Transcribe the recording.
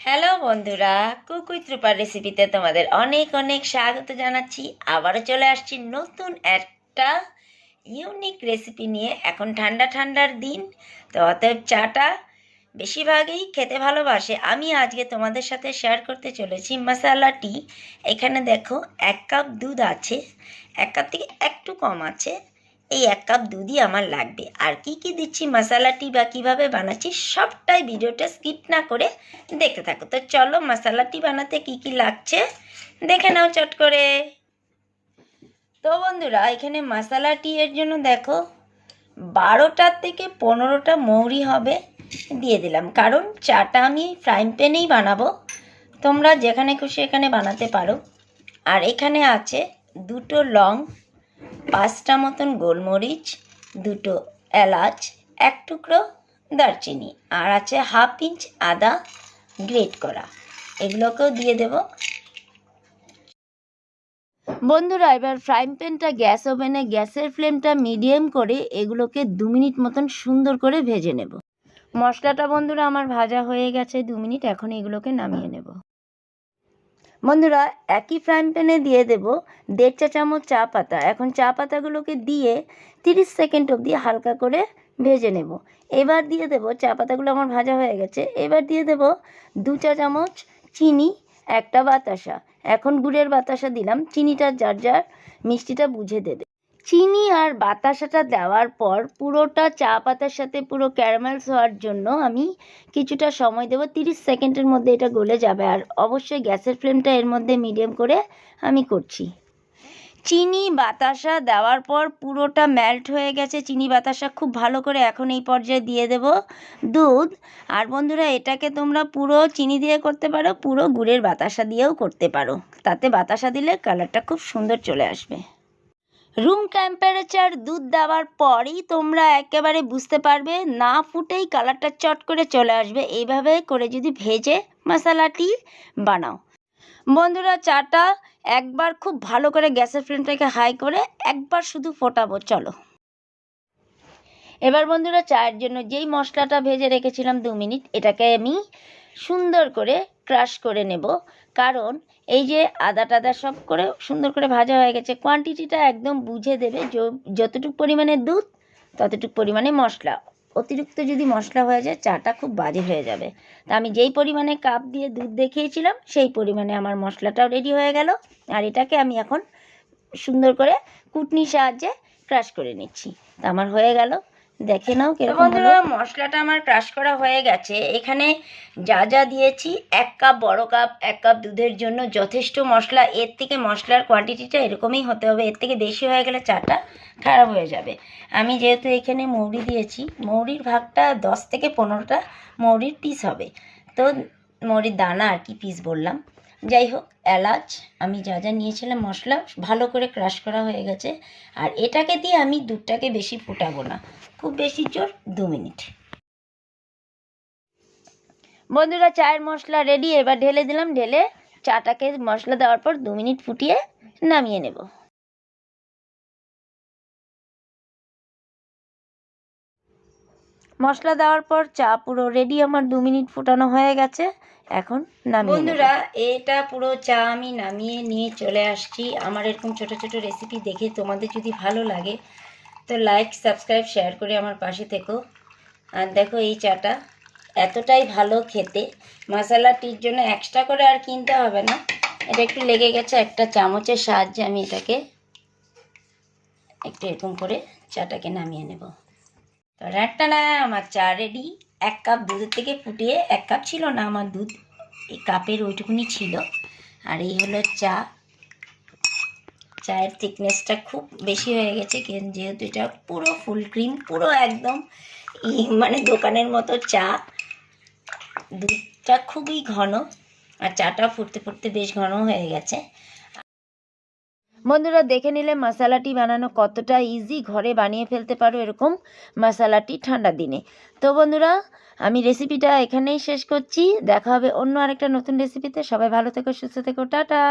Hello বন্ধুরা, কুকুই ত্রুপার রেসিপিতে তোমাদের অনেক অনেক স্বাগত জানাচ্ছি। আবারও চলে আসছি নতুন একটা ইউনিক রেসিপি নিয়ে এখন ঠান্ডা ঠান্ডার দিন। তো অতএব চাটা বেশিরভাগই খেতে ভালোবাসে। আমি আজকে তোমাদের সাথে শেয়ার করতে চলেছি মশালা টি এখানে দেখো এক কাপ দুধ আছে, এক কাপ থেকে একটু কম আছে। এই এক কাপ দুধই আমার লাগবে। আর কি কি দিচ্ছি, মশালা টি বা কীভাবে বানাচ্ছি, সবটাই ভিডিওটা স্কিপ না করে দেখতে থাকো। তো চলো মশালাটি বানাতে কি কি লাগছে, দেখে নাও চট করে। তো বন্ধুরা, এখানে মশালা টি এর জন্য দেখো, বারোটার থেকে পনেরোটা মৌরি হবে দিয়ে দিলাম। কারণ চাটা আমি ফ্রাইং প্যানেই বানাবো। তোমরা যেখানে খুশি এখানে বানাতে পারো। আর এখানে আছে দুটো লং পাঁচটা মতন গোলমরিচ, দুটো এলাচ, এক টুকরো দারচিনি, আর আছে হাফ ইঞ্চ আদা গ্রেট করা। এগুলোকেও দিয়ে দেব। বন্ধুরা, এবার ফ্রাইং প্যানটা গ্যাস ওভেনে, গ্যাসের ফ্লেমটা মিডিয়াম করে এগুলোকে দু মিনিট মতন সুন্দর করে ভেজে নেব। মশলাটা বন্ধুরা, আমার ভাজা হয়ে গেছে দু মিনিট, এখন এগুলোকে নামিয়ে নেব। বন্ধুরা, একই ফ্রাইং প্যানে দিয়ে দেব দেড় চা চামচ চা পাতা। এখন চা পাতাগুলোকে দিয়ে তিরিশ সেকেন্ড অবধি হালকা করে ভেজে নেব। এবার দিয়ে দেব, চা পাতাগুলো আমার ভাজা হয়ে গেছে, এবার দিয়ে দেব দু চা চামচ চিনি, একটা বাতাসা। এখন গুড়ের বাতাসা দিলাম, চিনিটা যার যার মিষ্টিটা বুঝে দেবে। চিনি আর বাতাসাটা দেওয়ার পর পুরোটা চা পাতার সাথে পুরো ক্যারামেলস হওয়ার জন্য আমি কিছুটা সময় দেবো। তিরিশ সেকেন্ডের মধ্যে এটা গলে যাবে আর অবশ্যই গ্যাসের ফ্লেমটা এর মধ্যে মিডিয়াম করে আমি করছি। চিনি বাতাসা দেওয়ার পর পুরোটা মেল্ট হয়ে গেছে। চিনি বাতাসা খুব ভালো করে এখন এই পর্যায়ে দিয়ে দেব দুধ। আর বন্ধুরা, এটাকে তোমরা পুরো চিনি দিয়ে করতে পারো, পুরো গুড়ের বাতাসা দিয়েও করতে পারো। তাতে বাতাসা দিলে কালারটা খুব সুন্দর চলে আসবে। রুম টেম্পারেচার দুধ দেওয়ার পরই তোমরা একেবারে বুঝতে পারবে, না ফুটেই কালারটা চট করে চলে আসবে। এইভাবে করে যদি ভেজে মশালাটি বানাও। বন্ধুরা, চাটা একবার খুব ভালো করে গ্যাসের ফ্লেমটাকে হাই করে একবার শুধু ফোটাবো, চলো। এবার বন্ধুরা, চায়ের জন্য যেই মশলাটা ভেজে রেখেছিলাম দু মিনিট, এটাকে আমি সুন্দর করে ক্রাশ করে নেব। কারণ এই যে আদা টাদা সব করে সুন্দর করে ভাজা হয়ে গেছে কোয়ান্টিটিটা একদম বুঝে দেবে যতটুকু পরিমাণে দুধ, ততটুকু পরিমাণে মশলা। অতিরিক্ত যদি মশলা হয়ে যায়, চাটা খুব বাজে হয়ে যাবে। তা আমি যেই পরিমাণে কাপ দিয়ে দুধ দেখিয়েছিলাম, সেই পরিমাণে আমার মশলাটাও রেডি হয়ে গেল। আর এটাকে আমি এখন সুন্দর করে কুটনির সাহায্যে ক্রাশ করে নিচ্ছি। তা আমার হয়ে গেল। দেখে নাও কীরকম বন্ধুরা মশলাটা আমার ক্রাশ করা হয়ে গেছে। এখানে যা যা দিয়েছি এক কাপ বড় কাপ এক কাপ দুধের জন্য যথেষ্ট মশলা। এর থেকে মশলার কোয়ান্টিটিটা এরকমই হতে হবে। এর থেকে বেশি হয়ে গেলে চাটা খারাপ হয়ে যাবে। আমি যেহেতু এখানে মৌরি দিয়েছি মৌরির ভাগটা দশ থেকে পনেরোটা মৌরির পিস হবে। তো মৌরির দানা আর কি পিস বললাম। যাই হোক এলাচ আমি যা যা নিয়েছিলাম মশলা ভালো করে ক্রাশ করা হয়ে গেছে। আর এটাকে দিয়ে আমি দুধটাকে বেশি ফোটাবো না। খুব বেশি জোর দু মিনিট। বন্ধুরা, চায়ের মশলা রেডি এবার ঢেলে দিলাম। ঢেলে চাটাকে মশলা দেওয়ার পর দু মিনিট ফুটিয়ে নামিয়ে নেব। মশলা দেওয়ার পর চা পুরো রেডি আমার দু মিনিট ফুটানো হয়ে গেছে। এখন নামিয়ে বন্ধুরা, এটা পুরো চা আমি নামিয়ে নিয়ে চলে আসছি। আমার এরকম ছোট ছোট রেসিপি দেখে তোমাদের যদি ভালো লাগে, তো লাইক সাবস্ক্রাইব শেয়ার করে আমার পাশে থেকো। আর দেখো এই চাটা এতটাই ভালো খেতে। মশলা টির জন্য এক্সট্রা করে আর কিনতে হবে না। এটা একটু লেগে গেছে একটা চামচের সাহায্যে আমি এটাকে একটু এরকম করে চাটাকে নামিয়ে নেব। তো না, আমার চা রেডি এক কাপ দুধের থেকে ফুটিয়ে এক কাপ ছিল না আমার দুধ। এই কাপের ওইটুকুনি ছিল। আর এই হলো চা। চায়ের থিকনেসটা খুব বেশি হয়ে গেছে যেহেতু এটা পুরো ফুল ক্রিম পুরো একদম মানে দোকানের মতো চা। দুধটা খুবই ঘন, আর চাটা ফুটতে ফুটতে বেশ ঘন হয়ে গেছে। বন্ধুরা, দেখে নিলে মশালাটি বানানো কতটা ইজি ঘরে বানিয়ে ফেলতে পারো এরকম মশালাটি ঠান্ডা দিনে। তো বন্ধুরা, আমি রেসিপিটা এখানেই শেষ করছি। দেখা হবে অন্য আরেকটা নতুন রেসিপিতে সবাই ভালো থেকো, সুস্থ থেকো, টাটা!